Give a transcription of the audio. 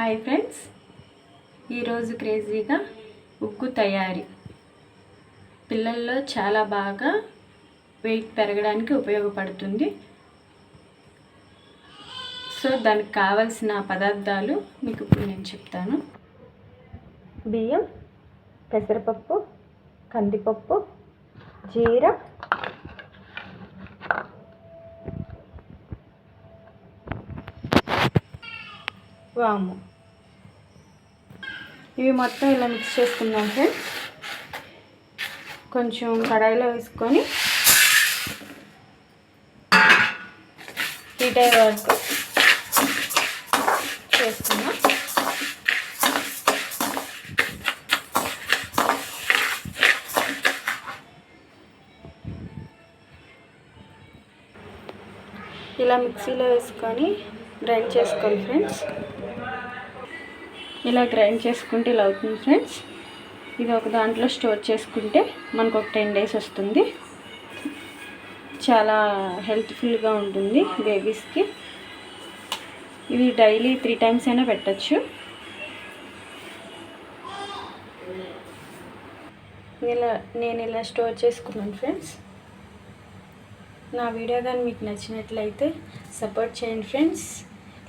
Hi friends. ఈరోజు క్రేజీగా ఉగ్గు తయారీ. పిల్లల్లో చాలా బాగా వెయిట్ పెరగడానికి ఉపయోగపడుతుంది. సో దానికి కావలసిన పదార్థాలు మీకు ఇప్పుడు నేను చెప్తాను. బియ్యం పెసరపప్పు కందిపప్పు జీర వాము. ఇవి మొత్తం ఇలా మిక్స్ చేసుకుందాం ఫ్రెండ్స్ కొంచెం కడాయిలో వేసుకొని హీట్ అయ్యే వరకు చేసుకుందాం. ఇలా మిక్సీలో వేసుకొని గ్రైండ్ చేసుకోండి ఫ్రెండ్స్ ఇలా గ్రైండ్ చేసుకుంటే ఇలా అవుతుంది ఫ్రెండ్స్. ఇది ఒక దాంట్లో స్టోర్ చేసుకుంటే మనకు ఒక టెన్ డేస్ వస్తుంది. చాలా హెల్త్ఫుల్గా ఉంటుంది బేబీస్కి. ఇవి డైలీ త్రీ టైమ్స్ అయినా పెట్టచ్చు. ఇలా నేను ఇలా స్టోర్ చేసుకున్నాను ఫ్రెండ్స్. నా వీడియో కానీ మీకు నచ్చినట్లయితే సపోర్ట్ చేయండి ఫ్రెండ్స్.